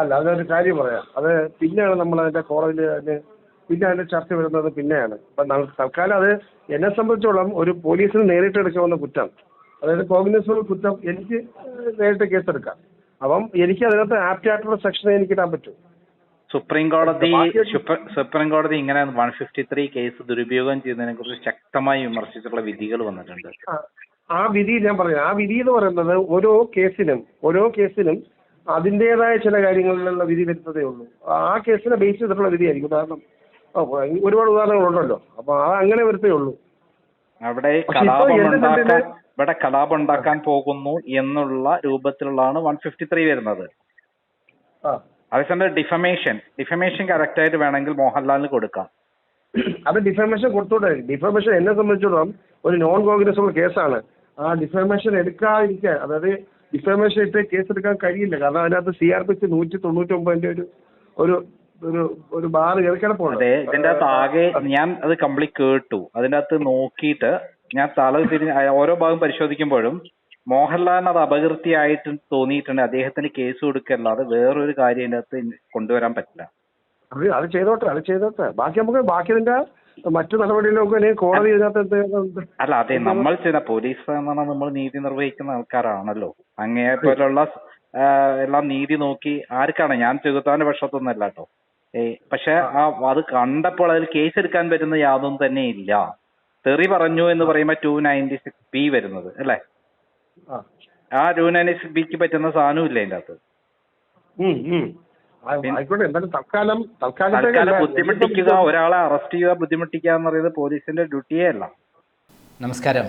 അല്ല അതൊരു കാര്യം പറയാം. അത് പിന്നെയാണ് നമ്മൾ അതിന്റെ കോടതിയിൽ അതിന് പിന്നെ അതിന്റെ ചർച്ച വരുന്നത് പിന്നെയാണ്. അപ്പം തൽക്കാലം അത് എന്നെ സംബന്ധിച്ചോളം ഒരു പോലീസിന് നേരിട്ട് എടുക്കാവുന്ന കുറ്റം. അതായത് കോഗ്നിസബിൾ കുറ്റം എനിക്ക് നേരിട്ട് കേസെടുക്കാം. അപ്പം എനിക്ക് അതിനകത്ത് ആപ്റ്റ് ആയിട്ടുള്ള സെക്ഷനെ എനിക്ക് ഇടാൻ പറ്റും. സുപ്രീം കോടതി സുപ്രീം കോടതി ഇങ്ങനെ വൺ ഫിഫ്റ്റി ത്രീ കേസ് ദുരുപയോഗം ചെയ്യുന്നതിനെ കുറിച്ച് ശക്തമായി വിമർശിച്ചിട്ടുള്ള വിധികൾ വന്നിട്ടുണ്ട്. ആ, ആ വിധി ഞാൻ പറയാം. ആ വിധി എന്ന് പറയുന്നത് ഓരോ കേസിനും ഓരോ കേസിനും അതിന്റെതായ ചില കാര്യങ്ങളിലുള്ള വിധി വരുത്തതേ ഉള്ളൂ. ആ കേസിനെ ബേസ് ചെയ്തിട്ടുള്ള വിധിയായിരിക്കും. ഉദാഹരണം ആ, ഒരുപാട് ഉദാഹരണങ്ങളുണ്ടല്ലോ. അപ്പൊ അത് അങ്ങനെ വരത്തേ ഉള്ളൂ. അവിടെ പക്ഷെ ഇപ്പോ കലാപം എന്റെ ഉണ്ടാക്കാൻ ഇവിടെ കലാപം ഉണ്ടാക്കാൻ പോകുന്നു എന്നുള്ള രൂപത്തിലുള്ളതാണ് വൺ ഫിഫ്റ്റി ത്രീ വരുന്നത്. അതേസമയം ഡിഫമേഷൻ ഡിഫമേഷൻ കറക്റ്റ് ആയിട്ട് വേണമെങ്കിൽ മോഹൻലാലിന് കൊടുക്കാം. അത് ഡിഫമേഷൻ കൊടുത്തോട്ടെ. ഡിഫമേഷൻ എന്നെ സംബന്ധിച്ചിടത്തോളം ഒരു നോൺ കോൺഗ്രസുള്ള കേസാണ്. ആ ഡിഫമേഷൻ എടുക്കാതിരിക്കാൻ അതായത് ഡിഫർമേഷൻ ഇട്ട് കേസെടുക്കാൻ കഴിയില്ല. കാരണം അതിനകത്ത് സി ആർ പി സി നൂറ്റി തൊണ്ണൂറ്റി ഒമ്പതിന്റെ ഒരു ഒരു ഒരു ഒരു ബാർ കയറി കിടപ്പുണ്ട്. അതെ ഇതിന്റെ അകത്ത് ആകെ ഞാൻ അത് കംപ്ലീറ്റ് കേട്ടു. അതിന്റെ അകത്ത് നോക്കിയിട്ട് ഞാൻ തല തിരിഞ്ഞ് ഓരോ ഭാഗം പരിശോധിക്കുമ്പോഴും മോഹൻലാലിന് അത് അപകീർത്തിയായിട്ട് തോന്നിയിട്ടുണ്ട്. അദ്ദേഹത്തിന് കേസ് കൊടുക്കല്ലാതെ വേറൊരു കാര്യം അതിന്റെ അകത്ത് കൊണ്ടുവരാൻ പറ്റില്ല. അത് അത് ചെയ്തോട്ടെ അത് ചെയ്തോട്ടെ. ബാക്കി നമുക്ക് ബാക്കി ഇതിന്റെ മറ്റു നടപടികളൊക്കെ കോടതി ഇതിനകത്ത് അല്ല അതെ നമ്മൾ ചെയ്യുന്ന പോലീസ് എന്ന് പറഞ്ഞാൽ നമ്മൾ നീതി നിർവഹിക്കുന്ന ആൾക്കാരാണല്ലോ. അങ്ങേ പോലുള്ള എല്ലാം നീതി നോക്കി ആർക്കാണ്? ഞാൻ ചെകുത്താന്റെ പക്ഷത്തൊന്നല്ല കേട്ടോ. പക്ഷെ ആ. അത് കണ്ടപ്പോൾ അതിൽ കേസ് എടുക്കാൻ പറ്റുന്ന യാതൊന്നും തന്നെ ഇല്ല. തെറി പറഞ്ഞു എന്ന് പറയുമ്പോ ടു നയന്റി സിക്സ് ബി വരുന്നത് അല്ലേ? ആ. ടു നയന്റി സിക്സ് ബിക്ക് പറ്റുന്ന സാധനവും ഇല്ല അതിന്റെ അകത്ത്. ആയിക്കോട്ടെ. എന്തായാലും തൽക്കാലം തൽക്കാലത്തേക്ക് തൽക്കാലം ബുദ്ധിമുട്ടിക്കുക ഒരാളെ അറസ്റ്റ് ചെയ്യുക ബുദ്ധിമുട്ടിക്കുക എന്ന് പറയുന്നത് പോലീസിന്റെ ഡ്യൂട്ടിയേ അല്ല. നമസ്കാരം.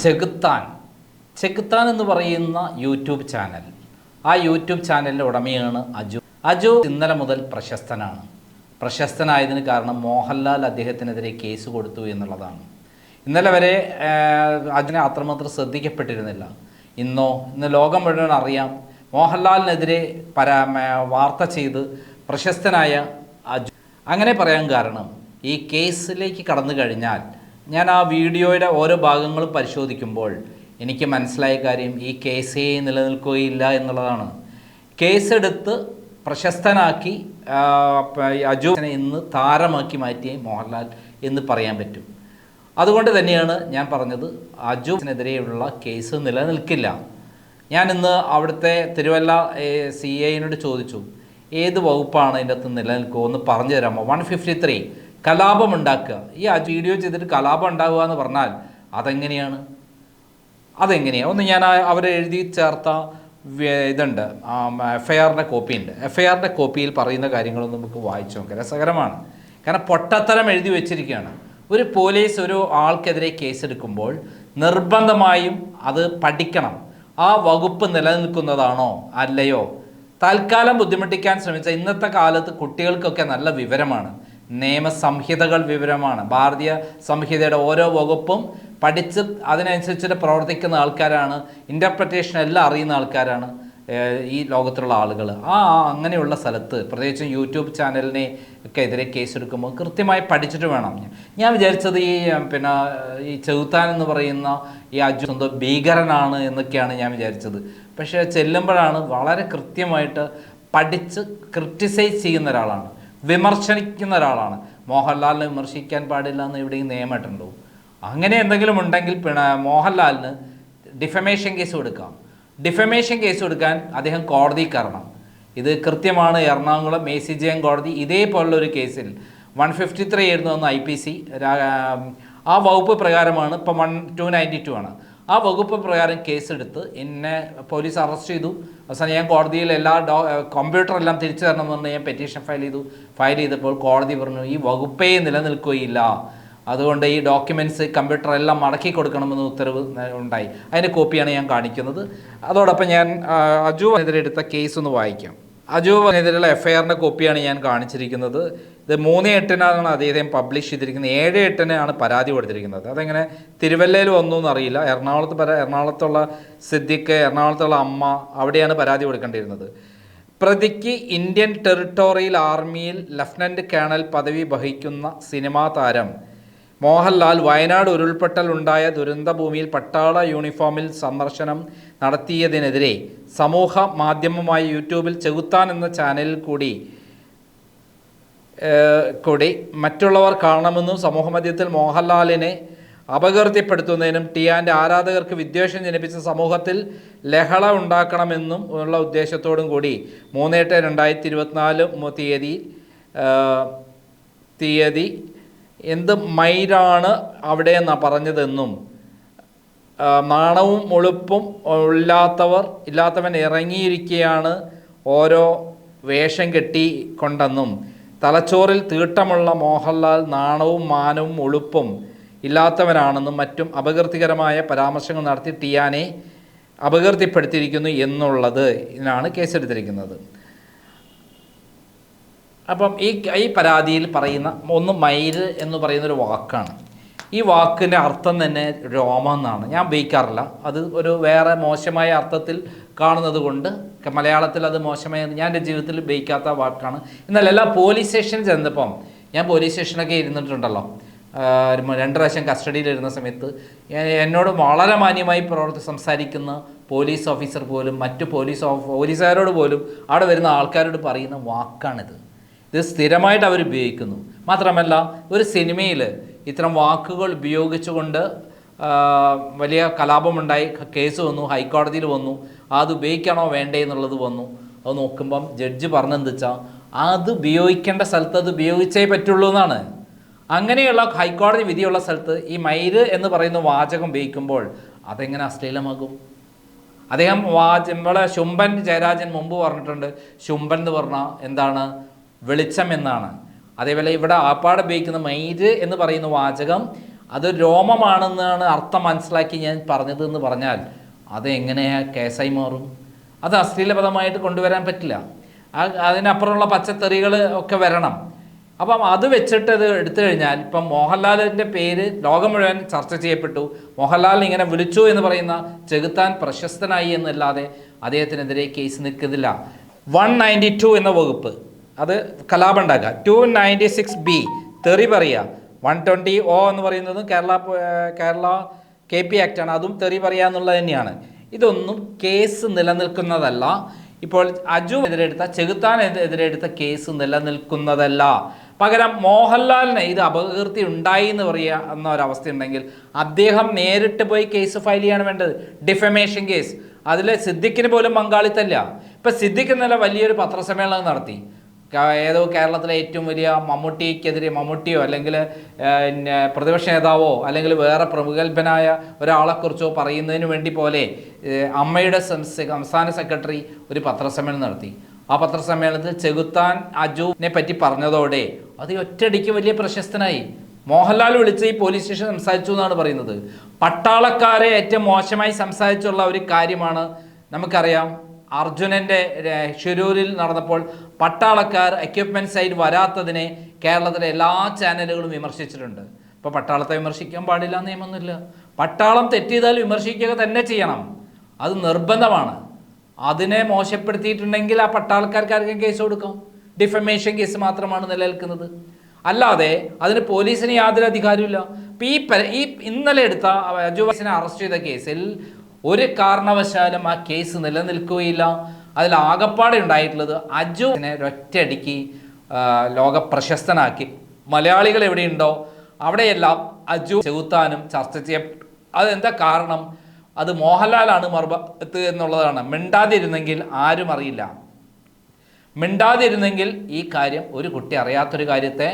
ചെകുത്താൻ. ചെകുത്താൻ എന്ന് പറയുന്ന യൂട്യൂബ് ചാനൽ. ആ യൂട്യൂബ് ചാനലിന്റെ ഉടമയാണ് അജു. അജു ഇന്നലെ മുതൽ പ്രശസ്തനാണ്. പ്രശസ്തനായതിന് കാരണം മോഹൻലാൽ അദ്ദേഹത്തിനെതിരെ കേസ് കൊടുത്തു എന്നുള്ളതാണ്. ഇന്നലെ വരെ അതിനെ അത്രമാത്രം ശ്രദ്ധിക്കപ്പെട്ടിരുന്നില്ല. ഇന്നോ ഇന്ന് ലോകം മുഴുവൻ അറിയാം മോഹൻലാലിനെതിരെ പരാ വാർത്ത ചെയ്ത് പ്രശസ്തനായ അജു അങ്ങനെ പറയാൻ കാരണം ഈ കേസിലേക്ക് കടന്നു കഴിഞ്ഞാൽ ഞാൻ ആ വീഡിയോയുടെ ഓരോ ഭാഗങ്ങളും പരിശോധിക്കുമ്പോൾ എനിക്ക് മനസ്സിലായ കാര്യം ഈ കേസേ നിലനിൽക്കുകയില്ല എന്നുള്ളതാണ്. കേസെടുത്ത് പ്രശസ്തനാക്കി അജുനെ ഇന്ന് താരമാക്കി മാറ്റിയ മോഹൻലാൽ എന്ന് പറയാൻ പറ്റും. അതുകൊണ്ട് തന്നെയാണ് ഞാൻ പറഞ്ഞത് അജുവിനെതിരെയുള്ള കേസ് നിലനിൽക്കില്ല. ഞാൻ ഇന്ന് അവിടുത്തെ തിരുവല്ല സി ഐനോട് ചോദിച്ചു ഏത് വകുപ്പാണ് ഇതിന്റെ അകത്ത് നിലനിൽക്കുമോ എന്ന് പറഞ്ഞു തരാമോ? One fifty three. കലാപം ഉണ്ടാക്കുക. ഈ ആ വീഡിയോ ചെയ്തിട്ട് കലാപം ഉണ്ടാകുക എന്ന് പറഞ്ഞാൽ അതെങ്ങനെയാണ്? അതെങ്ങനെയാണ് ഒന്ന് ഞാൻ അവർ എഴുതി ചേർത്ത ഇതുണ്ട്. എഫ് ഐ ആറിന്റെ കോപ്പി ഉണ്ട് എഫ് ഐ ആറിന്റെ കോപ്പിയിൽ പറയുന്ന കാര്യങ്ങളൊന്നും നമുക്ക് വായിച്ചു നോക്കാം. രസകരമാണ്. കാരണം പൊട്ടത്തരം എഴുതി വെച്ചിരിക്കുകയാണ്. ഒരു പോലീസ് ഒരു ആൾക്കെതിരെ കേസെടുക്കുമ്പോൾ നിർബന്ധമായും അത് പഠിക്കണം. ആ വകുപ്പ് നിലനിൽക്കുന്നതാണോ? അല്ലയോ? തൽക്കാലം ബുദ്ധിമുട്ടിക്കാൻ ശ്രമിച്ച ഇന്നത്തെ കാലത്ത് കുട്ടികൾക്കൊക്കെ നല്ല വിവരമാണ്. നിയമസംഹിതകൾ വിവരമാണ്. ഭാരതീയ സംഹിതയുടെ ഓരോ വകുപ്പും പഠിച്ച് അതിനനുസരിച്ചിട്ട് പ്രവർത്തിക്കുന്ന ആൾക്കാരാണ് ഇന്റർപ്രറ്റേഷൻ എല്ലാം അറിയുന്ന ആൾക്കാരാണ്. ഈ ലോകത്തുള്ള ആളുകൾ ആ അങ്ങനെയുള്ള സ്ഥലത്ത് പ്രത്യേകിച്ചും യൂട്യൂബ് ചാനലിനെ ഒക്കെ എതിരെ കേസെടുക്കുമ്പോൾ കൃത്യമായി പഠിച്ചിട്ട് വേണം ഞാൻ. വിചാരിച്ചത് ഈ പിന്നെ ഈ ചെകുത്താൻ എന്ന് പറയുന്ന ഈ അജു സ്വന്തം ഭീകരനാണ് എന്നൊക്കെയാണ് ഞാൻ വിചാരിച്ചത്. പക്ഷേ ചെല്ലുമ്പോഴാണ് വളരെ കൃത്യമായിട്ട് പഠിച്ച് ക്രിട്ടിസൈസ് ചെയ്യുന്ന ഒരാളാണ്. വിമർശിക്കുന്ന ഒരാളാണ്. മോഹൻലാലിനെ വിമർശിക്കാൻ പാടില്ല എന്ന് എവിടെയും നിയമമായിട്ടുണ്ടോ? അങ്ങനെ എന്തെങ്കിലും ഉണ്ടെങ്കിൽ പിന്നെ മോഹൻലാലിന് ഡിഫമേഷൻ കേസ് കൊടുക്കാം. ഡിഫമേഷൻ കേസ് കൊടുക്കാൻ അദ്ദേഹം കോടതി കയറണം. ഇത് കൃത്യമാണ് Ernakulam A C J M കോടതി ഇതേപോലുള്ള ഒരു കേസിൽ വൺ ഫിഫ്റ്റി ത്രീ ആയിരുന്നു അന്ന് ഐ പി സി ആ വകുപ്പ് പ്രകാരമാണ് ഇപ്പം വൺ ടു നയന്റി ടു ആണ്. ആ വകുപ്പ് പ്രകാരം കേസെടുത്ത് എന്നെ പോലീസ് അറസ്റ്റ് ചെയ്തു. അവസാനം ഞാൻ കോടതിയിൽ എല്ലാ ഡോ കമ്പ്യൂട്ടർ എല്ലാം തിരിച്ചു തരണം എന്ന് പറഞ്ഞ് ഞാൻ പെറ്റീഷൻ ഫയൽ ചെയ്തു. ഫയൽ ചെയ്തപ്പോൾ കോടതി പറഞ്ഞു ഈ വകുപ്പേ നിലനിൽക്കുകയില്ല. അതുകൊണ്ട് ഈ ഡോക്യുമെന്റ്സ് കമ്പ്യൂട്ടർ എല്ലാം മടക്കി കൊടുക്കണമെന്ന് ഉത്തരവ് ഉണ്ടായി. അതിന്റെ കോപ്പിയാണ് ഞാൻ കാണിക്കുന്നത്. അതോടൊപ്പം ഞാൻ അജുവിനെതിരെ എടുത്ത കേസ് ഒന്ന് വായിക്കാം. അജുവിനെതിരെയുള്ള എഫ് ഐ ആറിന്റെ കോപ്പിയാണ് ഞാൻ കാണിച്ചിരിക്കുന്നത്. ഇത് മൂന്ന് എട്ടിനാണ് അദ്ദേഹം പബ്ലിഷ് ചെയ്തിരിക്കുന്നത്. ഏഴ് എട്ടിനാണ് പരാതി കൊടുത്തിരിക്കുന്നത്. അതെങ്ങനെ? തിരുവല്ലയിൽ വന്നു എന്നറിയില്ല. എറണാകുളത്ത് പരാ എറണാകുളത്തുള്ള സിദ്ദിഖ് എറണാകുളത്തുള്ള അമ്മ അവിടെയാണ് പരാതി കൊടുക്കേണ്ടിയിരുന്നത്. പ്രതിക്ക് ഇന്ത്യൻ ടെറിട്ടോറിയൽ ആർമിയിൽ ലഫ്റ്റനന്റ് കേണൽ പദവി വഹിക്കുന്ന സിനിമാ താരം മോഹൻലാൽ വയനാട് ഉരുൾപൊട്ടൽ ഉണ്ടായ ദുരന്തഭൂമിയിൽ പട്ടാള യൂണിഫോമിൽ സന്ദർശനം നടത്തിയതിനെതിരെ സമൂഹ മാധ്യമമായ യൂട്യൂബിൽ ചെകുത്താൻ എന്ന ചാനലിൽ കൂടി കൂടി മറ്റുള്ളവർ കാണണമെന്നും സമൂഹമധ്യത്തിൽ മോഹൻലാലിനെ അപകീർത്തിപ്പെടുത്തുന്നതിനും ടിയാന്റെ ആരാധകർക്ക് വിദ്വേഷം ജനിപ്പിച്ച സമൂഹത്തിൽ ലഹള ഉണ്ടാക്കണമെന്നും ഉള്ള ഉദ്ദേശത്തോടും കൂടി മൂന്ന് എട്ട് രണ്ടായിരത്തി ഇരുപത്തിനാല് തീയതി തീയതി എന്ത് മൈരാണ് അവിടെ എന്നാണ് പറഞ്ഞതെന്നും നാണവും ഒളുപ്പും ഇല്ലാത്തവർ ഇല്ലാത്തവൻ ഇറങ്ങിയിരിക്കുകയാണ് ഓരോ വേഷം കെട്ടി കൊണ്ടെന്നും തലച്ചോറിൽ തീട്ടമുള്ള മോഹൻലാൽ നാണവും മാനവും ഒളുപ്പും ഇല്ലാത്തവനാണെന്നും മറ്റും അപകീർത്തികരമായ പരാമർശങ്ങൾ നടത്തി ടിയാനെ അപകീർത്തിപ്പെടുത്തിയിരിക്കുന്നു എന്നുള്ളത് ഇതിനാണ് കേസെടുത്തിരിക്കുന്നത്. അപ്പം ഈ ഈ പരാതിയിൽ പറയുന്ന ഒന്ന് മയിൽ എന്ന് പറയുന്ന ഒരു വാക്കാണ്. ഈ വാക്കിന്റെ അർത്ഥം തന്നെ രോമം എന്നാണ്. ഞാൻ ഉപയോഗിക്കാറില്ല. അത് ഒരു വേറെ മോശമായ അർത്ഥത്തിൽ കാണുന്നത് കൊണ്ട് മലയാളത്തിൽ അത് മോശമായ ഞാൻ എന്റെ ജീവിതത്തിൽ ഉപയോഗിക്കാത്ത വാക്കാണ്. എന്നാൽ എല്ലാ പോലീസ് സ്റ്റേഷനിൽ ചെന്നപ്പം ഞാൻ പോലീസ് സ്റ്റേഷനൊക്കെ ഇരുന്നിട്ടുണ്ടല്ലോ. രണ്ട് പ്രാവശ്യം കസ്റ്റഡിയിലിരുന്ന സമയത്ത് എന്നോട് വളരെ മാന്യമായി പ്രവർത്തി സംസാരിക്കുന്ന പോലീസ് ഓഫീസർ പോലും മറ്റു പോലീസ് ഓഫ് പോലീസുകാരോട് പോലും അവിടെ വരുന്ന ആൾക്കാരോട് പറയുന്ന വാക്കാണിത്. ഇത് സ്ഥിരമായിട്ട് അവർ ഉപയോഗിക്കുന്നു. മാത്രമല്ല ഒരു സിനിമയിൽ ഇത്തരം വാക്കുകൾ ഉപയോഗിച്ചുകൊണ്ട് വലിയ കലാപമുണ്ടായി കേസ് വന്നു ഹൈക്കോടതിയിൽ വന്നു അത് ഉപയോഗിക്കണോ വേണ്ടേ എന്നുള്ളത് വന്നു. അത് നോക്കുമ്പം ജഡ്ജി പറഞ്ഞെന്ത് വെച്ചാൽ അത് ഉപയോഗിക്കേണ്ട സ്ഥലത്ത് അത് ഉപയോഗിച്ചേ പറ്റുള്ളൂ എന്നാണ്. അങ്ങനെയുള്ള ഹൈക്കോടതി വിധിയുള്ള സ്ഥലത്ത് ഈ മൈര് എന്ന് പറയുന്ന വാചകം ഉപയോഗിക്കുമ്പോൾ അതെങ്ങനെ അശ്ലീലമാകും? അദ്ദേഹം വാച നമ്മളെ ശുംഭൻ ജയരാജൻ മുമ്പ് പറഞ്ഞിട്ടുണ്ട് ശുംഭൻ എന്ന് പറഞ്ഞാൽ എന്താണ്? വെളിച്ചം എന്നാണ്. അതേപോലെ ഇവിടെ ആപ്പാട് ഉപയോഗിക്കുന്ന മയിര് എന്ന് പറയുന്ന വാചകം അത് രോമമാണെന്നാണ് അർത്ഥം മനസ്സിലാക്കി ഞാൻ പറഞ്ഞത് എന്ന് പറഞ്ഞാൽ അത് എങ്ങനെയാ കേസായി മാറും? അത് അശ്ലീലപദമായിട്ട് കൊണ്ടുവരാൻ പറ്റില്ല. അതിനപ്പുറമുള്ള പച്ചത്തെറികൾ ഒക്കെ വരണം. അപ്പം അത് വെച്ചിട്ട് ഇത് എടുത്തു കഴിഞ്ഞാൽ ഇപ്പം മോഹൻലാലിന്റെ പേര് ലോകം മുഴുവൻ ചർച്ച ചെയ്യപ്പെട്ടു. മോഹൻലാൽ ഇങ്ങനെ വിളിച്ചു എന്ന് പറയുന്ന ചെകുത്താൻ പ്രശസ്തനായി എന്നല്ലാതെ അദ്ദേഹത്തിനെതിരെ കേസ് നിൽക്കുന്നില്ല. വൺ നയന്റി ടു എന്ന വകുപ്പ്. അത് കലാപം ഉണ്ടാക്കുക. ടു നയന്റി സിക്സ് ബി തെറി പറയുക. വൺ ട്വന്റി ഒ എന്ന് പറയുന്നതും കേരള കേരള കെ പി ആക്റ്റാണ് അതും തെറി പറയുക എന്നുള്ളത് തന്നെയാണ്. ഇതൊന്നും കേസ് നിലനിൽക്കുന്നതല്ല. ഇപ്പോൾ അജു എതിരെടുത്ത ചെകുത്താൻ എതി- എതിരെടുത്ത കേസ് നിലനിൽക്കുന്നതല്ല. പകരം മോഹൻലാലിന് ഇത് അപകീർത്തി ഉണ്ടായി എന്ന് പറയുക എന്ന ഒരവസ്ഥ ഉണ്ടെങ്കിൽ അദ്ദേഹം നേരിട്ട് പോയി കേസ് ഫയൽ ചെയ്യാണ് വേണ്ടത്. ഡിഫമേഷൻ കേസ് അതിൽ സിദ്ദിഖിന് പോലും പങ്കാളിത്തല്ല ഇപ്പം സിദ്ദിഖ് ഇന്നലെ വലിയൊരു പത്രസമ്മേളനം നടത്തി. ഏതോ കേരളത്തിലെ ഏറ്റവും വലിയ മമ്മൂട്ടിക്കെതിരെ മമ്മൂട്ടിയോ അല്ലെങ്കിൽ പ്രതിപക്ഷ നേതാവോ അല്ലെങ്കിൽ വേറെ പ്രമുഖൽഭനായ ഒരാളെക്കുറിച്ചോ പറയുന്നതിന് വേണ്ടി പോലെ അമ്മയുടെ സംസ്- സംസ്ഥാന സെക്രട്ടറി ഒരു പത്രസമ്മേളനം നടത്തി. ആ പത്രസമ്മേളനത്തിൽ ചെകുത്താൻ അജുവിനെ പറ്റി പറഞ്ഞതോടെ അത് ഒറ്റയടിക്ക് വലിയ പ്രശസ്തനായി. മോഹൻലാൽ വിളിച്ച് ഈ പോലീസ് സ്റ്റേഷൻ സംസാരിച്ചു എന്നാണ് പറയുന്നത്. പട്ടാളക്കാരെ ഏറ്റവും മോശമായി സംസാരിച്ചുള്ള ഒരു കാര്യമാണ് നമുക്കറിയാം. അർജുനന്റെ ഷിരൂരിൽ നടന്നപ്പോൾ പട്ടാളക്കാർ എക്യുപ്മെന്റ് സൈഡ് വരാത്തതിനെ കേരളത്തിലെ എല്ലാ ചാനലുകളും വിമർശിച്ചിട്ടുണ്ട്. ഇപ്പോൾ പട്ടാളത്തെ വിമർശിക്കാൻ പാടില്ല നിയമമൊന്നുമില്ല. പട്ടാളം തെറ്റിയതാൽ വിമർശിക്കുക തന്നെ ചെയ്യണം. അത് നിർബന്ധമാണ്. അതിനെ മോശപ്പെടുത്തിയിട്ടുണ്ടെങ്കിൽ ആ പട്ടാളക്കാർക്കാർക്കും കേസ് കൊടുക്കാം. ഡിഫമേഷൻ കേസ് മാത്രമാണ് നിലനിൽക്കുന്നത്. അല്ലാതെ അതിന് പോലീസിന് യാതൊരു അധികാരമില്ല ഇപ്പം ഈ ഈ ഇന്നലെ എടുത്ത അജുവാസിനെ അറസ്റ്റ് ചെയ്ത കേസിൽ ഒരു കാരണവശാലും ആ കേസ് നിലനിൽക്കുകയില്ല. അതിൽ ആകപ്പാടെ ഉണ്ടായിട്ടുള്ളത് അജുവിനെ ഒറ്റയടിക്ക് ലോക പ്രശസ്തനാക്കി മലയാളികൾ എവിടെയുണ്ടോ അവിടെയെല്ലാം അജു ചെകുത്താനും ചർച്ച ചെയ്യപ്പെട്ടു അതെന്താ കാരണം? അത് മോഹൻലാലാണ് മറുപത്ത് എന്നുള്ളതാണ്. മിണ്ടാതിരുന്നെങ്കിൽ ആരും അറിയില്ല. മിണ്ടാതിരുന്നെങ്കിൽ ഈ കാര്യം ഒരു കുട്ടി അറിയാത്തൊരു കാര്യത്തെ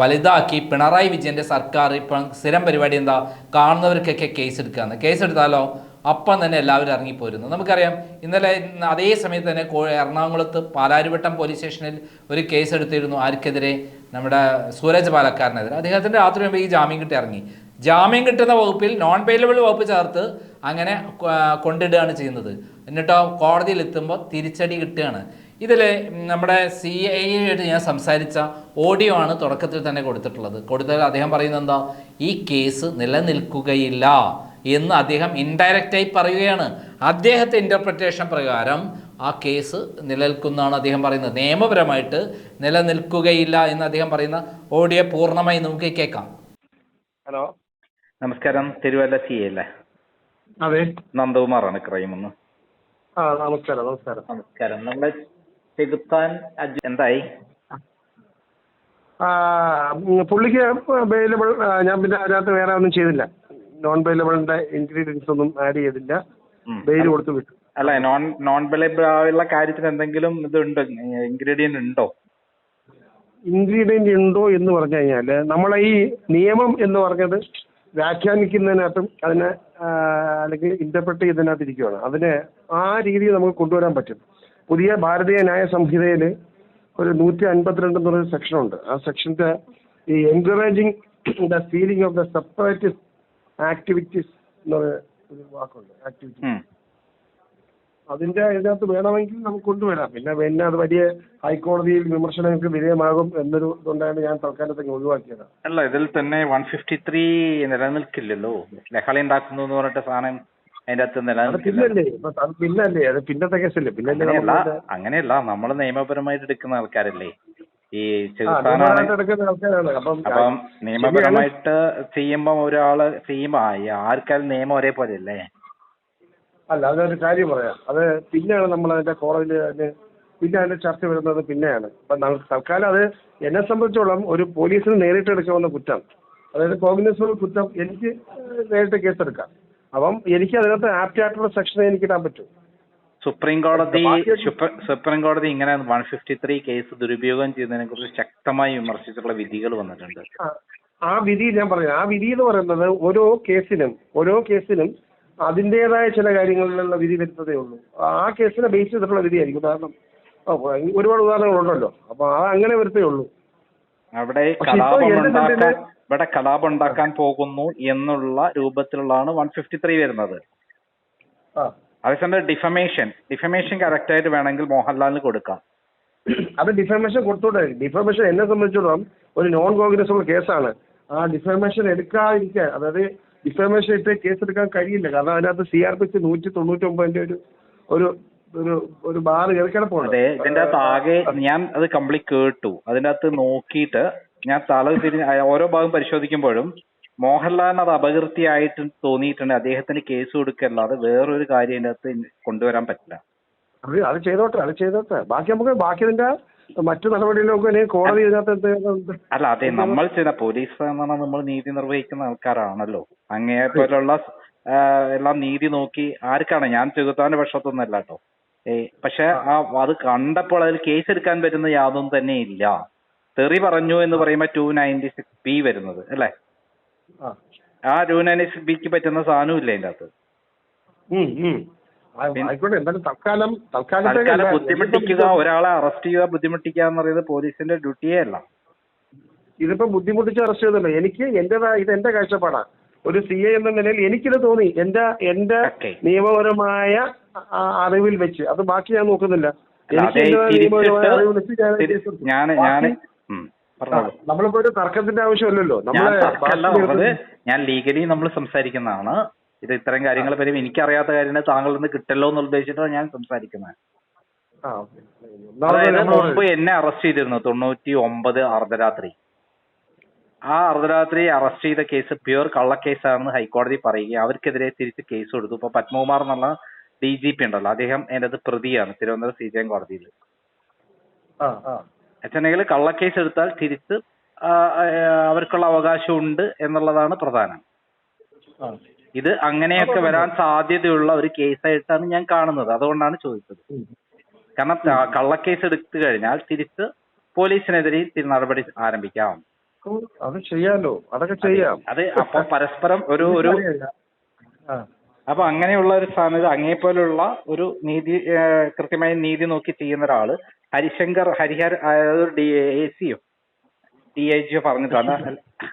വലുതാക്കി പിണറായി വിജയന്റെ സർക്കാർ ഇപ്പം സ്ഥിരം പരിപാടി എന്താ? കാണുന്നവർക്കൊക്കെ കേസ് എടുക്കുകയാണ് കേസ് എടുത്താലോ? അപ്പം തന്നെ എല്ലാവരും ഇറങ്ങിപ്പോരുന്നു. നമുക്കറിയാം ഇന്നലെ അതേ സമയത്ത് തന്നെ എറണാകുളത്ത് പാലാരിവട്ടം പോലീസ് സ്റ്റേഷനിൽ ഒരു കേസ് എടുത്തിരുന്നു ആർക്കെതിരെ നമ്മുടെ സൂരജ് പാലക്കാരനെതിരെ. അദ്ദേഹത്തിന്റെ രാത്രി മുമ്പ് ഈ ജാമ്യം കിട്ടി ഇറങ്ങി. ജാമ്യം കിട്ടുന്ന വകുപ്പിൽ നോൺ പേലബിൾ വകുപ്പ് ചേർത്ത് അങ്ങനെ കൊണ്ടിടുകയാണ് ചെയ്യുന്നത്. എന്നിട്ടോ കോടതിയിൽ എത്തുമ്പോൾ തിരിച്ചടി കിട്ടുകയാണ്. ഇതിൽ നമ്മുടെ സി ഐയായിട്ട് ഞാൻ സംസാരിച്ച ഓഡിയോ ആണ് തുടക്കത്തിൽ തന്നെ കൊടുത്തിട്ടുള്ളത്. കൊടുത്തതിൽ അദ്ദേഹം പറയുന്നത് എന്താ? ഈ കേസ് നിലനിൽക്കുകയില്ല. എന്ന് അദ്ദേഹം ഇൻഡയറക്റ്റായി പറയുകയാണ്. അദ്ദേഹത്തെ ഇന്റർപ്രിറ്റേഷൻ പ്രകാരം ആ കേസ് നിലനിൽക്കുന്നതാണ് അദ്ദേഹം പറയുന്നത്. നിയമപരമായിട്ട് നിലനിൽക്കുകയില്ല എന്ന് അദ്ദേഹം പറയുന്ന ഓഡിയോ പൂർണമായി നമുക്ക് കേൾക്കാം. ഹലോ നമസ്കാരം. തിരുവല്ല സി അല്ലേ? അതെ. നന്ദകുമാറാണ് ക്രൈം ഒന്ന്. ആ നമസ്കാരം നമസ്കാരം. നമസ്കാരം. നമ്മളെ ചെകുത്താൻ എന്തായി? പുള്ളിക്ക് അവൈലബിൾ ഞാൻ പിന്നെ അതിനകത്ത് വേറെ ഒന്നും ചെയ്തില്ല. നോൺ ബൈലബിളിന്റെ ഇൻഗ്രീഡിയൻസ് ഒന്നും ആഡ് ചെയ്തില്ല. വെയിൽ കൊടുത്ത് വിട്ടു. അല്ല നോൺ നോൺ ബൈലബിൾ ആയുള്ള കാര്യത്തിൽ എന്തെങ്കിലും ഇതുണ്ട്? ഇൻഗ്രീഡിയന്റ് ഉണ്ടോ? ഇൻഗ്രീഡിയന്റ് ഉണ്ടോ എന്ന് പറഞ്ഞു കഴിഞ്ഞാൽ നമ്മളെ ഈ നിയമം എന്ന് പറഞ്ഞത് വ്യാഖ്യാനിക്കുന്നതിനകത്തും അതിനെ അല്ലെങ്കിൽ ഇന്റർപ്രറ്റ് ചെയ്യുന്നതിനകത്ത് ഇരിക്കുകയാണ് അതിനെ ആ രീതിയിൽ നമുക്ക് കൊണ്ടുവരാൻ പറ്റും. പുതിയ ഭാരതീയ ന്യായ സംഹിതയിൽ ഒരു നൂറ്റി അൻപത്തിരണ്ട് എന്ന് പറയുന്ന സെക്ഷൻ ഉണ്ട്. ആ സെക്ഷന്റെ ഈ encouraging the feeling of the separatist activities എന്ന് പറയുന്ന ഒരു വാക്കുണ്ട്. ആക്ടിവിറ്റീസ് അതിന്റെ ഇതിനകത്ത് വേണമെങ്കിൽ നമുക്ക് കൊണ്ടുവരാം. പിന്നെ പിന്നെ അത് വലിയ ഹൈക്കോടതിയിൽ വിമർശനങ്ങൾക്ക് വിധേയമാകും എന്നൊരു ഇതുണ്ടായത് ഞാൻ തൽക്കാലത്തേക്ക് ഒഴിവാക്കിയത് അല്ല ഇതിൽ തന്നെ വൺ ഫിഫ്റ്റി ത്രീ നിലനിൽക്കില്ലല്ലോ. ലഹളി ഉണ്ടാക്കുന്നു എന്ന് പറഞ്ഞിട്ട് സാധനം അതിന്റെ അകത്ത് അത് നിലനിൽക്കില്ല. പിന്നല്ലേ? അത് പിന്നത്തെ കേസല്ലേ? പിന്നല്ലേ അങ്ങനെയല്ല നമ്മൾ നിയമപരമായിട്ട് എടുക്കുന്ന ആൾക്കാരല്ലേ? ഈ അപ്പം നിയമപരമായിട്ട് ചെയ്യുമ്പോ ഒരാൾ ചെയ്യുമ്പോ ആ- ആർക്കാലും നിയമം ഒരേപോലെ അല്ലേ അല്ല അതൊരു കാര്യം പറയാം. അത് പിന്നെയാണ് നമ്മൾ അതിന്റെ കോടതിയിൽ അതിന് പിന്നെ അതിന്റെ ചർച്ച വരുന്നത് പിന്നെയാണ്. അപ്പൊ തൽക്കാലം അത് എന്നെ സംബന്ധിച്ചോളം ഒരു പോലീസിന് നേരിട്ട് എടുക്കാവുന്ന കുറ്റം. അതായത് കോഗ്നിസബിൾ കുറ്റം എനിക്ക് നേരിട്ട് കേസെടുക്കാം. അപ്പം എനിക്ക് അതിനകത്ത് ആപ്റ്റ് ആയിട്ടുള്ള സെക്ഷനെ എനിക്ക് ഇടാൻ പറ്റും. സുപ്രീം കോടതി സുപ്രീം കോടതി ഇങ്ങനെ വൺ ഫിഫ്റ്റി ത്രീ കേസ് ദുരുപയോഗം ചെയ്യുന്നതിനെ കുറിച്ച് ശക്തമായി വിമർശിച്ചിട്ടുള്ള വിധികൾ വന്നിട്ടുണ്ട്. ആ, വിധി ഞാൻ പറഞ്ഞു ആ വിധി എന്ന് പറയുന്നത് ഓരോ കേസിനും ഓരോ കേസിനും അതിന്റെതായ ചില കാര്യങ്ങളിലുള്ള വിധി വരുന്നതേ ഉള്ളൂ. ആ കേസിനെ ബേസ് ചെയ്തിട്ടുള്ള വിധിയായിരിക്കും. ഉദാഹരണം കാരണം ഒരുപാട് ഉദാഹരണങ്ങളുണ്ടല്ലോ. അപ്പൊ അത് അങ്ങനെ വരത്തേ ഉള്ളൂ. അവിടെ ഇവിടെ കലാപം ഉണ്ടാക്കാൻ പോകുന്നു എന്നുള്ള രൂപത്തിലുള്ളതാണ് വൺ ഫിഫ്റ്റി ത്രീ വരുന്നത്. ആ. അതേസമയം ഡിഫമേഷൻ ഡിഫമേഷൻ കറക്റ്റ് ആയിട്ട് വേണമെങ്കിൽ മോഹൻലാലിന് കൊടുക്കാം. അത് ഡിഫമേഷൻ കൊടുത്തോട്ടെ. ഡിഫമേഷൻ എന്നെ സംബന്ധിച്ചിടത്തോളം ഒരു നോൺ കോൺഗ്രസ് കേസാണ്. ആ ഡിഫമേഷൻ എടുക്കാതിരിക്കാൻ അതായത് ഡിഫമേഷൻ ഇട്ട് കേസ് എടുക്കാൻ കഴിയില്ല. കാരണം അതിനകത്ത് സി ആർ പി സി നൂറ്റി തൊണ്ണൂറ്റി ഒമ്പതിന്റെ ഒരു ഒരു ഒരു ഒരു ബാർ കിടപ്പുണ്ട് അതെ ഇതിന്റെ അകത്ത് ആകെ ഞാൻ അത് കംപ്ലീറ്റ് കേട്ടു. അതിന്റെ അകത്ത് നോക്കിയിട്ട് ഞാൻ തല തിരിഞ്ഞ് ഓരോ ഭാഗം പരിശോധിക്കുമ്പോഴും മോഹൻലാലിന് അത് അപകീർത്തിയായിട്ട് തോന്നിയിട്ടുണ്ട്. അദ്ദേഹത്തിന് കേസ് കൊടുക്കല്ലാതെ വേറൊരു കാര്യം അതിനകത്ത് കൊണ്ടുവരാൻ പറ്റില്ല. അത് അത് ചെയ്തോട്ടെ അത് ചെയ്തോട്ടെ. ബാക്കി നമുക്ക് ബാക്കി ഇതിന്റെ മറ്റു നടപടികളൊക്കെ ഇനി കോടതി ഇതിനകത്ത് അല്ല അതെ നമ്മൾ ചെയ്ത പോലീസ് എന്ന് പറഞ്ഞാൽ നമ്മൾ നീതി നിർവഹിക്കുന്ന ആൾക്കാരാണല്ലോ. അങ്ങേ പോലുള്ള എല്ലാം നീതി നോക്കി ആർക്കാണ്? ഞാൻ ചെകുത്താന്റെ പക്ഷത്തൊന്നല്ല കേട്ടോ. ഏ പക്ഷെ ആ അത് കണ്ടപ്പോൾ അതിൽ കേസ് എടുക്കാൻ പറ്റുന്ന യാതൊന്നും തന്നെ ഇല്ല. തെറി പറഞ്ഞു എന്ന് പറയുമ്പോൾ ടു നയന്റി സിക്സ് ബി വരുന്നത് അല്ലേ? ആ. ബിക്ക് പറ്റുന്ന സാധനം ഇല്ല അതിന്റെ അകത്ത്. ആയിക്കോട്ടെ എന്തായാലും തൽക്കാലം ബുദ്ധിമുട്ടിക്കുക ഒരാളെ അറസ്റ്റ് ചെയ്യുക ബുദ്ധിമുട്ടിക്കുക എന്ന് പറയുന്നത് പോലീസിന്റെ ഡ്യൂട്ടിയേ അല്ല. ഇതിപ്പോ ബുദ്ധിമുട്ടിച്ച് അറസ്റ്റ് ചെയ്തല്ലോ. എനിക്ക് എന്റേതാ ഇത് എന്റെ കാഴ്ചപ്പാടാണ് ഒരു സി എ എന്ന നിലയിൽ എനിക്കിത് തോന്നി. എന്റെ എന്റെ നിയമപരമായ അറിവിൽ വെച്ച്. അത് ബാക്കി ഞാൻ നോക്കുന്നില്ല. എനിക്ക് ഞാൻ. ഞാൻ നമ്മളിപ്പോ ഒരു തർക്കത്തിന്റെ ആവശ്യമില്ലല്ലോ. ഞാൻ നമ്മളെ ലീഗലി നമ്മൾ സംസാരിക്കുന്നതാണ്. ഇത് ഇത്തരം കാര്യങ്ങളെ പറ്റി എനിക്കറിയാത്ത കാര്യങ്ങൾ താങ്കളിൽ നിന്ന് കിട്ടല്ലോ എന്ന് ഉദ്ദേശിച്ചിട്ടാണ് ഞാൻ സംസാരിക്കുന്നത്. അതായത് മുമ്പ് എന്നെ അറസ്റ്റ് ചെയ്തിരുന്നു. തൊണ്ണൂറ്റി ഒമ്പത് അർദ്ധരാത്രി. ആ അർദ്ധരാത്രി അറസ്റ്റ് ചെയ്ത കേസ് പ്യുവർ കള്ളക്കേസാണെന്ന് ഹൈക്കോടതി പറയുകയും അവർക്കെതിരെ തിരിച്ച് കേസ് കൊടുത്തു. ഇപ്പൊ പത്മകുമാർ എന്നുള്ള ഡി ജി പി ഉണ്ടല്ലോ. അദ്ദേഹം എന്റെ അത് പ്രതിയാണ്. തിരുവനന്തപുരം സി ജി എം കോടതിയിൽ ആ കള്ളക്കേസ് എടുത്താൽ തിരിച്ച് അവർക്കുള്ള അവകാശമുണ്ട് എന്നുള്ളതാണ് പ്രധാനം. ഇത് അങ്ങനെയൊക്കെ വരാൻ സാധ്യതയുള്ള ഒരു കേസായിട്ടാണ് ഞാൻ കാണുന്നത്. അതുകൊണ്ടാണ് ചോദിച്ചത്. കാരണം കള്ളക്കേസ് എടുത്തു കഴിഞ്ഞാൽ തിരിച്ച് പോലീസിനെതിരെ തിരി- നടപടി ആരംഭിക്കാം. അത് ചെയ്യാലോ? അതൊക്കെ ചെയ്യാം. അത് അപ്പൊ പരസ്പരം ഒരു ഒരു അപ്പൊ അങ്ങനെയുള്ള ഒരു സ്ഥാനത്ത് അങ്ങേപ്പോലുള്ള ഒരു നീതി കൃത്യമായ നീതി നോക്കി ചെയ്യുന്ന ഒരാൾ ഹരിശങ്കർ ഹരിഹർ അതായത് ഡി എ സിയോ ഡി ഐ ജിയോ പറഞ്ഞിട്ടാണ്.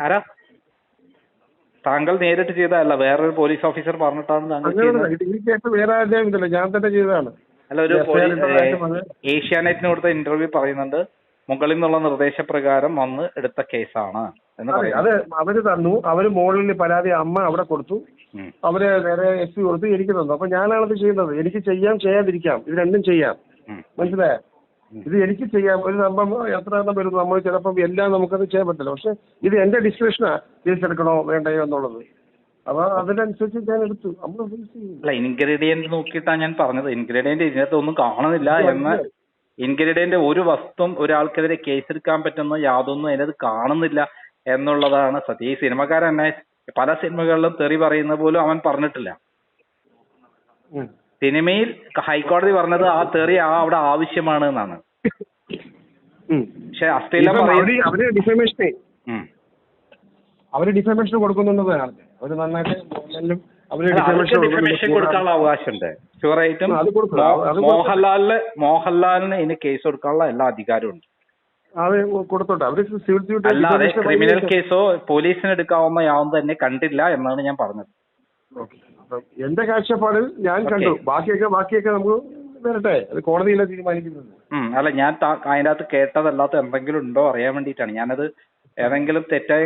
ആരാ? താങ്കൾ നേരിട്ട് ചെയ്തതല്ല വേറൊരു പോലീസ് ഓഫീസർ പറഞ്ഞിട്ടാണ് താങ്കൾ അങ്ങനെ ചെയ്യുന്നത് ഇത് ഈ കേസ് വേറെ ആരുടെയും ഇതല്ല ഞാൻ തന്നെ ചെയ്തതാണ്. അല്ല ഒരു പോലീസ്. ഏഷ്യാനെറ്റിന് കൊടുത്ത ഇന്റർവ്യൂ പറയുന്നുണ്ട് മുകളിൽ നിന്നുള്ള നിർദ്ദേശപ്രകാരം വന്ന് എടുത്ത കേസാണ് അതെ അവർ തന്നു. അവർ മോളിൽ പരാതി അമ്മ അവിടെ കൊടുത്തു. അവർ നേരെ എസ് പി കൊടുത്തു എനിക്ക് തന്നു അപ്പൊ ഞാനാണത് ചെയ്യുന്നത്. എനിക്ക് ചെയ്യാം ചെയ്യാതിരിക്കാം. ഇത് രണ്ടും ചെയ്യാം. മനസ്സിലായോ? ഇത് എനിക്ക് ചെയ്യാം ഒരു സംഭവം എത്ര എണ്ണം വരുന്നു നമ്മൾ ചിലപ്പം എല്ലാം നമുക്കത് ചെയ്യാൻ പറ്റില്ല. പക്ഷെ ഇത് എന്റെ ഡിസ്ക്രിപ്ഷനാ. തിരിച്ചെടുക്കണോ വേണ്ടയോ എന്നുള്ളത്. അപ്പൊ അതിനനുസരിച്ച് ഞാൻ എടുത്തു. നമ്മൾ അല്ല ഇൻഗ്രീഡിയന്റ് നോക്കിയിട്ടാണ് ഞാൻ പറഞ്ഞത്. ഇൻഗ്രീഡിയന്റ് ഇതിനകത്ത് ഒന്നും കാണുന്നില്ല എന്ന് ഇൻഗ്രീഡിയന്റ് ഒരു വസ്തുവും ഒരാൾക്കെതിരെ കേസെടുക്കാൻ പറ്റുന്ന യാതൊന്നും അതിനകത്ത് കാണുന്നില്ല എന്നുള്ളതാണ് സത്യം. ഈ സിനിമക്കാരൻ തന്നെ പല സിനിമകളിലും തെറി പറയുന്ന പോലും അവൻ പറഞ്ഞിട്ടില്ല. സിനിമയിൽ ഹൈക്കോടതി പറഞ്ഞത് ആ തെറി ആ അവിടെ ആവശ്യമാണ് എന്നാണ്. പക്ഷെ അവർ ഡിഫമേഷനെ. അവർ ഡിഫമേഷൻ കൊടുക്കുന്നുണ്ടെന്ന് അവർ നന്നായിട്ട് മോഹൻലാലിനും കൊടുക്കാനുള്ള അവകാശമുണ്ട്. ഷുവറായിട്ടും മോഹൻലാലിന് മോഹൻലാലിന് ഇനി കേസ് കൊടുക്കാനുള്ള എല്ലാ അധികാരവും ഉണ്ട്. കൊടുത്തോട്ടെ. അവർ സിവിൽ സ്യൂട്ട് അല്ലാതെ ക്രിമിനൽ കേസോ പോലീസിന് എടുക്കാവുന്ന യാതൊന്നും തന്നെ കണ്ടില്ല എന്നാണ് ഞാൻ പറഞ്ഞത്. ഓക്കേ. എന്റെ കാഴ്ചപ്പാടിൽ ഞാൻ കണ്ടു. ബാക്കിയൊക്കെ ബാക്കിയൊക്കെ നമുക്ക് വരട്ടെ. അത് കോടതിയിലെ തീരുമാനിക്കുന്നത് അല്ല ഞാൻ അതിനകത്ത് കേട്ടതല്ലാത്ത എന്തെങ്കിലും ഉണ്ടോ അറിയാൻ വേണ്ടിയിട്ടാണ്. ഞാനത് ഏതെങ്കിലും തെറ്റായി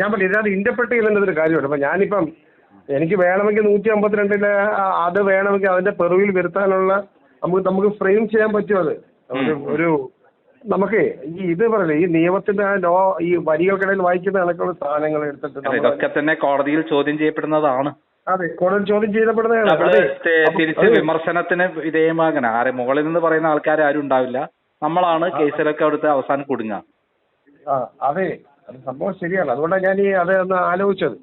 ഞാൻ പറഞ്ഞു ഇതിനകത്ത് ഇന്റർപ്രറ്റ് ചെയ്യുന്നതിന് ഒരു കാര്യമുണ്ട്. അപ്പൊ ഞാനിപ്പം എനിക്ക് വേണമെങ്കിൽ നൂറ്റി അമ്പത്തിരണ്ടിലെ അത് വേണമെങ്കിൽ അതിന്റെ പെറുവിൽ വരുത്താനുള്ള നമുക്ക് നമുക്ക് ഫ്രെയിം ചെയ്യാൻ പറ്റും അത്. ഒരു നമുക്ക് ഈ ഇത് പറയില്ലേ ഈ നിയമത്തിന്റെ ആ ലോ ഈ വരികൾക്കിടയിൽ വായിക്കുന്ന കണക്കുള്ള സാധനങ്ങൾ എടുത്തിട്ട് നമ്മൾ ഇതൊക്കെ തന്നെ കോടതിയിൽ ചോദ്യം ചെയ്യപ്പെടുന്നതാണ്. അതെ കോടതി ചോദ്യം ചെയ്യപ്പെടുന്നതാണ്. നമ്മൾ. തെ- അപ്പൊ തിരിച്ച് വിമർശനത്തിന് വിധേയമാകണം. ആരെ മുകളിൽ നിന്ന് പറയുന്ന ആൾക്കാർ ആരും ഉണ്ടാവില്ല. നമ്മളാണ് കേസിലൊക്കെ അവിടുത്തെ അവസാനം കുടുങ്ങുക. ആ അതെ. അത് സംഭവം ശരിയാണ്. അതുകൊണ്ടാണ് ഞാൻ ഈ അത് ഒന്ന് ആലോചിച്ചത്.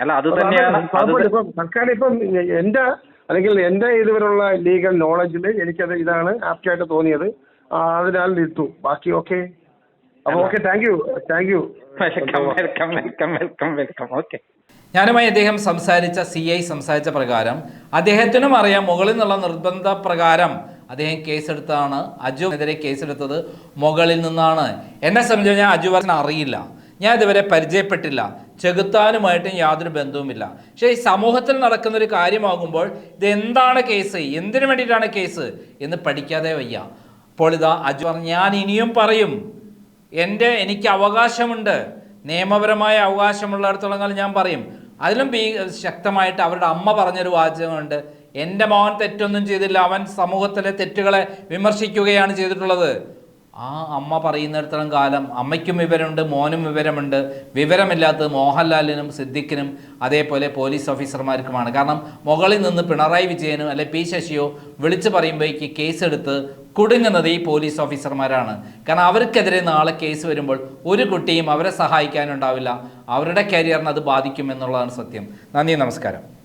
അല്ല അത് തന്നെയാണ്. സർക്കാർ അത് കുഴപ്പമില്ല. ഇപ്പം തൽക്കാലം ഇപ്പം എന്റെ അല്ലെങ്കിൽ എന്റെ ഇതുവരെയുള്ള ലീഗൽ നോളജിൽ എനിക്കത് ഇതാണ് ആപ്റ്റായിട്ട് തോന്നിയത്. അതിനാൽ നിർത്തു. ബാക്കി ഓക്കെ അപ്പൊ okay thank you thank you welcome welcome welcome welcome welcome okay ഞാനുമായി അദ്ദേഹം സംസാരിച്ച സി ഐ സംസാരിച്ച പ്രകാരം അദ്ദേഹത്തിനും അറിയാം മുകളിൽ നിന്നുള്ള നിർബന്ധ പ്രകാരം അദ്ദേഹം കേസെടുത്താണ്. അജുവിനെതിരെ കേസെടുത്തത് മുകളിൽ നിന്നാണ്. എന്നെ സംബന്ധിച്ച് ഞാൻ അജു അറിയില്ല. ഞാൻ ഇതുവരെ പരിചയപ്പെട്ടില്ല. ചെകുത്താനുമായിട്ടും യാതൊരു ബന്ധവുമില്ല. പക്ഷേ ഈ സമൂഹത്തിൽ നടക്കുന്ന ഒരു കാര്യമാകുമ്പോൾ ഇത് എന്താണ് കേസ് എന്തിനു വേണ്ടിയിട്ടാണ് കേസ് എന്ന് പഠിക്കാതെ വയ്യ. അപ്പോൾ ഇതാ അജു പറഞ്ഞു ഞാൻ ഇനിയും പറയും. എന്റെ എനിക്ക് അവകാശമുണ്ട്. നിയമപരമായ അവകാശമുള്ളിടത്തോളം കാലം ഞാൻ പറയും. അതിലും ഭീ ശക്തമായിട്ട് അവരുടെ അമ്മ പറഞ്ഞൊരു വാചകമുണ്ട്. എന്റെ മോൻ തെറ്റൊന്നും ചെയ്തില്ല. അവൻ സമൂഹത്തിലെ തെറ്റുകളെ വിമർശിക്കുകയാണ് ചെയ്തിട്ടുള്ളത്. ആ അമ്മ പറയുന്നിടത്തോളം കാലം അമ്മയ്ക്കും വിവരമുണ്ട് മോനും വിവരമുണ്ട്. വിവരമില്ലാത്തത് മോഹൻലാലിനും സിദ്ദിഖിനും അതേപോലെ പോലീസ് ഓഫീസർമാർക്കുമാണ്. കാരണം മുകളിൽ നിന്ന് പിണറായി വിജയനും അല്ലെ പി ശശിയോ വിളിച്ചു പറയുമ്പോഴേക്ക് കേസെടുത്ത് കുടുങ്ങുന്നത് ഈ പോലീസ് ഓഫീസർമാരാണ്. കാരണം അവർക്കെതിരെ നാളെ കേസ് വരുമ്പോൾ ഒരു കുട്ടിയും അവരെ സഹായിക്കാനുണ്ടാവില്ല. അവരുടെ കരിയറിന് അത് ബാധിക്കും എന്നുള്ളതാണ് സത്യം. നന്ദി നമസ്കാരം.